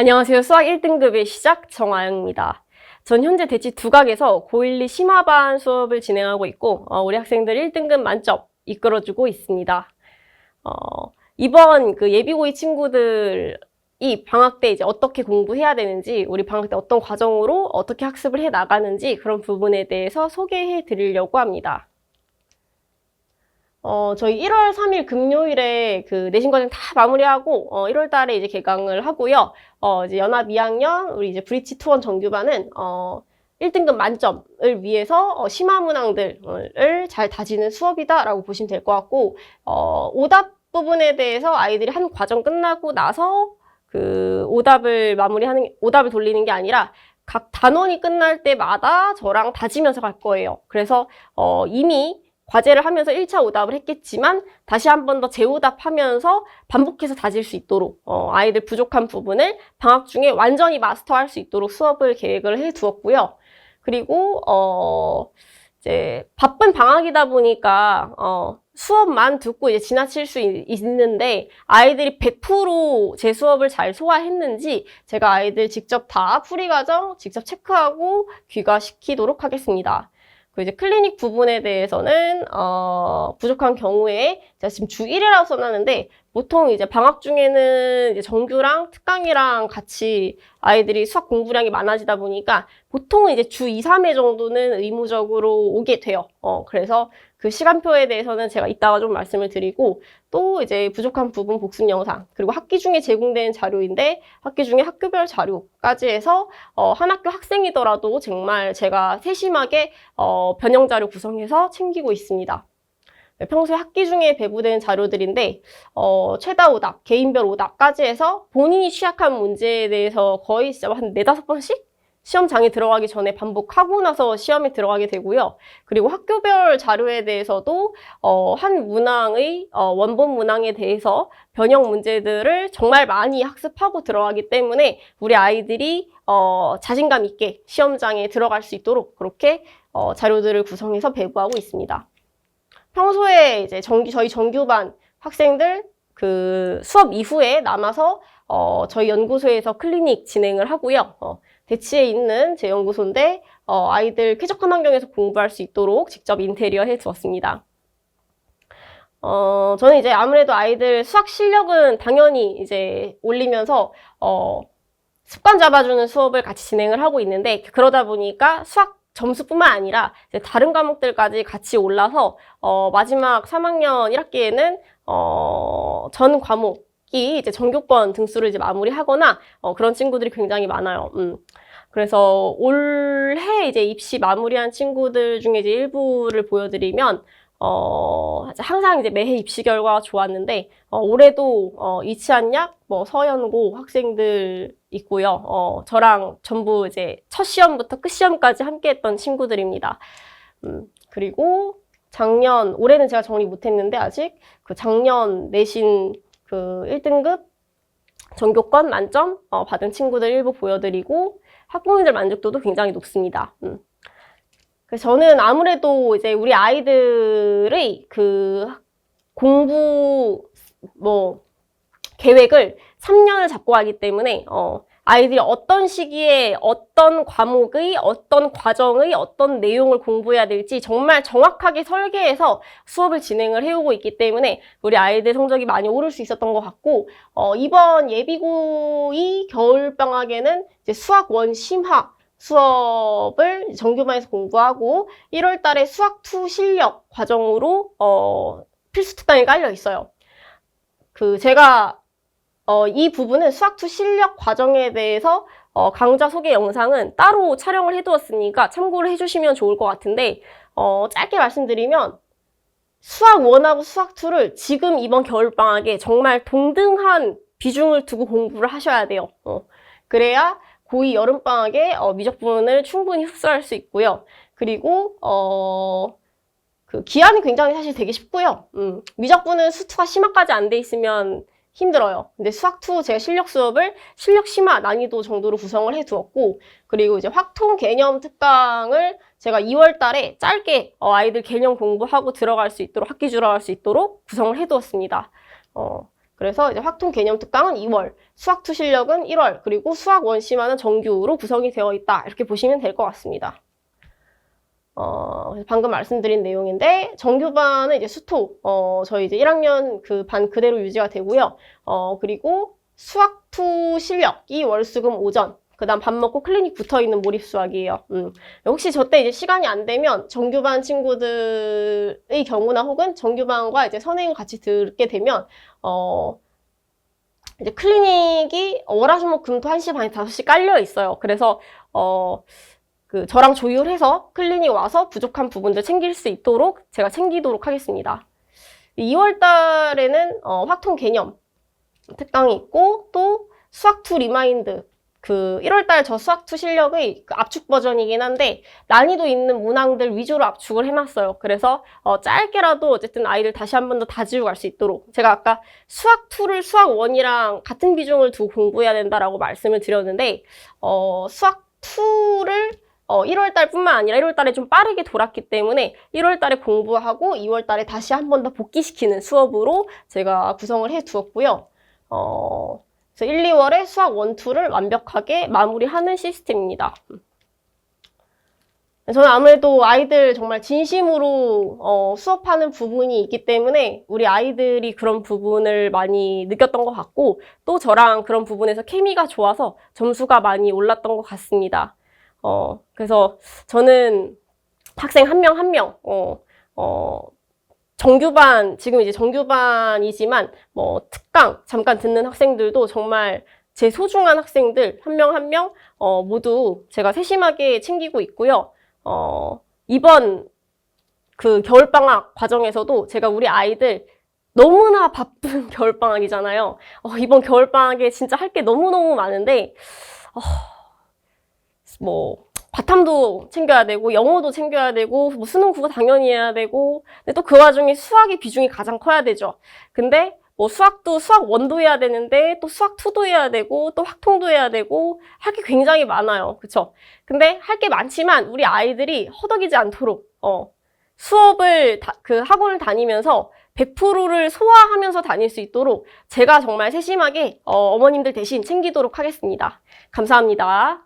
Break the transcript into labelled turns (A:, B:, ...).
A: 안녕하세요. 수학 1등급의 시작 정아영입니다. 전 현재 대치 두각에서 고1, 2 심화반 수업을 진행하고 있고 어, 우리 학생들 1등급 만점 이끌어주고 있습니다. 어, 이번 그 예비고이 친구들이 방학 때 이제 어떻게 공부해야 되는지, 우리 방학 때 어떤 과정으로 어떻게 학습을 해 나가는지 그런 부분에 대해서 소개해 드리려고 합니다. 어, 저희 1월 3일 금요일에 그 내신 과정 다 마무리하고, 어, 1월 달에 이제 개강을 하고요. 어, 이제 연합 2학년, 우리 이제 브리치 투원 정규반은, 어, 1등급 만점을 위해서, 어, 심화 문항들을 잘 다지는 수업이다라고 보시면 될 것 같고, 어, 오답 부분에 대해서 아이들이 한 과정 끝나고 나서 그 오답을 마무리하는, 게- 오답을 돌리는 게 아니라, 각 단원이 끝날 때마다 저랑 다지면서 갈 거예요. 그래서, 어, 이미 과제를 하면서 1차 오답을 했겠지만 다시 한 번 더 재오답하면서 반복해서 다질 수 있도록 어, 아이들 부족한 부분을 방학 중에 완전히 마스터할 수 있도록 수업을 계획을 해 두었고요. 그리고 어, 이제 바쁜 방학이다 보니까 어, 수업만 듣고 이제 지나칠 수 있- 있는데 아이들이 100%제 수업을 잘 소화했는지 제가 아이들 직접 다 풀이 과정 직접 체크하고 귀가시키도록 하겠습니다. 그 이제 클리닉 부분에 대해서는 어, 부족한 경우에 제가 지금 주 1회라고 써놨는데 보통 이제 방학 중에는 이제 정규랑 특강이랑 같이 아이들이 수학 공부량이 많아지다 보니까 보통은 이제 주 2, 3회 정도는 의무적으로 오게 돼요. 어, 그래서 그 시간표에 대해서는 제가 이따가 좀 말씀을 드리고 또 이제 부족한 부분 복습 영상 그리고 학기 중에 제공되는 자료인데 학기 중에 학교별 자료까지 해서 어, 한 학교 학생이더라도 정말 제가 세심하게 어, 변형 자료 구성해서 챙기고 있습니다. 네, 평소에 학기 중에 배부되는 자료들인데 어, 최다 오답, 개인별 오답까지 해서 본인이 취약한 문제에 대해서 거의 진짜 한 네다섯 번씩 시험장에 들어가기 전에 반복하고 나서 시험에 들어가게 되고요. 그리고 학교별 자료에 대해서도 어, 한 문항의 어, 원본 문항에 대해서 변형 문제들을 정말 많이 학습하고 들어가기 때문에 우리 아이들이 어, 자신감 있게 시험장에 들어갈 수 있도록 그렇게 어, 자료들을 구성해서 배부하고 있습니다. 평소에 이제 정규, 저희 정규반 학생들 그 수업 이후에 남아서 어, 저희 연구소에서 클리닉 진행을 하고요. 어, 대치에 있는 제 연구소인데 어, 아이들 쾌적한 환경에서 공부할 수 있도록 직접 인테리어 해 두었습니다. 어, 저는 이제 아무래도 아이들 수학 실력은 당연히 이제 올리면서 어, 습관 잡아주는 수업을 같이 진행을 하고 있는데 그러다 보니까 수학 점수뿐만 아니라 다른 과목들까지 같이 올라서 어, 마지막 3학년 1학기에는 어, 전 과목 이 이제 전교권 등수를 이제 마무리하거나 어, 그런 친구들이 굉장히 많아요. 음. 그래서 올해 이제 입시 마무리한 친구들 중에 이제 일부를 보여드리면 어, 항상 이제 매해 입시 결과가 좋았는데, 어, 올해도, 어, 이치한약, 뭐, 서연고 학생들 있고요. 어, 저랑 전부 이제 첫 시험부터 끝 시험까지 함께 했던 친구들입니다. 음, 그리고 작년, 올해는 제가 정리 못 했는데, 아직 그 작년 내신 그 1등급 전교권 만점 어, 받은 친구들 일부 보여드리고, 학부모님들 만족도도 굉장히 높습니다. 음. 저는 아무래도 이제 우리 아이들의 그 공부 뭐 계획을 3년을 잡고 하기 때문에 어 아이들이 어떤 시기에 어떤 과목의 어떤 과정의 어떤 내용을 공부해야 될지 정말 정확하게 설계해서 수업을 진행을 해오고 있기 때문에 우리 아이들 성적이 많이 오를 수 있었던 것 같고 어 이번 예비고의 겨울 방학에는 이제 수학 원 심화 수업을 정규반에서 공부하고 1월 달에 수학 2 실력 과정으로 어, 필수 특강이 깔려 있어요. 그 제가 어, 이 부분은 수학2 실력 과정에 대해서 어, 강좌 소개 영상은 따로 촬영을 해두었으니까 참고를 해주시면 좋을 것 같은데 어, 짧게 말씀드리면 수학 1하고 수학 2를 지금 이번 겨울방학에 정말 동등한 비중을 두고 공부를 하셔야 돼요. 어, 그래야 고2 여름방학에 어, 미적 부분을 충분히 흡수할 수 있고요. 그리고 어, 그 기한이 굉장히 사실 되게 쉽고요. 음, 미적분은 수투가 심화까지 안 돼 있으면 힘들어요. 근데 수학2 제가 실력 수업을 실력 심화 난이도 정도로 구성을 해 두었고, 그리고 이제 확통 개념 특강을 제가 2월 달에 짧게 어, 아이들 개념 공부하고 들어갈 수 있도록, 학기 들어갈 수 있도록 구성을 해 두었습니다. 어, 그래서 이제 확통 개념 특강은 2월, 수학 투 실력은 1월, 그리고 수학 원심화는 정규로 구성이 되어 있다. 이렇게 보시면 될 것 같습니다. 어, 방금 말씀드린 내용인데, 정규반은 이제 수토, 어, 저희 이제 1학년 그 반 그대로 유지가 되고요. 어, 그리고 수학 투 실력이 월수금 오전, 그 다음 밥 먹고 클리닉 붙어 있는 몰입 수학이에요. 음. 혹시 저 때 이제 시간이 안 되면 정규반 친구들의 경우나 혹은 정규반과 이제 선행을 같이 듣게 되면, 어, 이제 클리닉이 월화수목 금토 1시 반에 5시 깔려 있어요. 그래서, 어, 그 저랑 조율해서 클리닉 와서 부족한 부분들 챙길 수 있도록 제가 챙기도록 하겠습니다. 2월 달에는 어, 확통 개념 특강이 있고 또 수학 2 리마인드 그 1월 달 저 수학 2 실력의 그 압축 버전이긴 한데 난이도 있는 문항들 위주로 압축을 해놨어요. 그래서 어, 짧게라도 어쨌든 아이들 다시 한 번 더 다지고 갈 수 있도록 제가 아까 수학 2를 수학 1이랑 같은 비중을 두고 공부해야 된다라고 말씀을 드렸는데 어, 수학 2를 어, 1월 달뿐만 아니라 1월 달에 좀 빠르게 돌았기 때문에 1월 달에 공부하고 2월 달에 다시 한 번 더 복귀시키는 수업으로 제가 구성을 해 두었고요. 어, 그래서 1, 2월에 수학 1, 2를 완벽하게 마무리하는 시스템입니다. 저는 아무래도 아이들 정말 진심으로 어, 수업하는 부분이 있기 때문에 우리 아이들이 그런 부분을 많이 느꼈던 것 같고 또 저랑 그런 부분에서 케미가 좋아서 점수가 많이 올랐던 것 같습니다. 어, 그래서 저는 학생 한 명 한 명, 어, 어, 정규반, 지금 이제 정규반이지만, 뭐, 특강, 잠깐 듣는 학생들도 정말 제 소중한 학생들 한 명 한 명, 어, 모두 제가 세심하게 챙기고 있고요. 어, 이번 그 겨울방학 과정에서도 제가 우리 아이들 너무나 바쁜 겨울방학이잖아요. 어, 이번 겨울방학에 진짜 할 게 너무너무 많은데, 어, 뭐 과탐도 챙겨야 되고 영어도 챙겨야 되고 뭐 수능 국어 당연히 해야 되고 근데 또 그 와중에 수학의 비중이 가장 커야 되죠. 근데 뭐 수학도 수학 원도 해야 되는데 또 수학 투도 해야 되고 또 확통도 해야 되고 할 게 굉장히 많아요. 그쵸? 근데 할 게 많지만 우리 아이들이 허덕이지 않도록 어 수업을 다, 그 학원을 다니면서 100%를 소화하면서 다닐 수 있도록 제가 정말 세심하게 어, 어머님들 대신 챙기도록 하겠습니다. 감사합니다.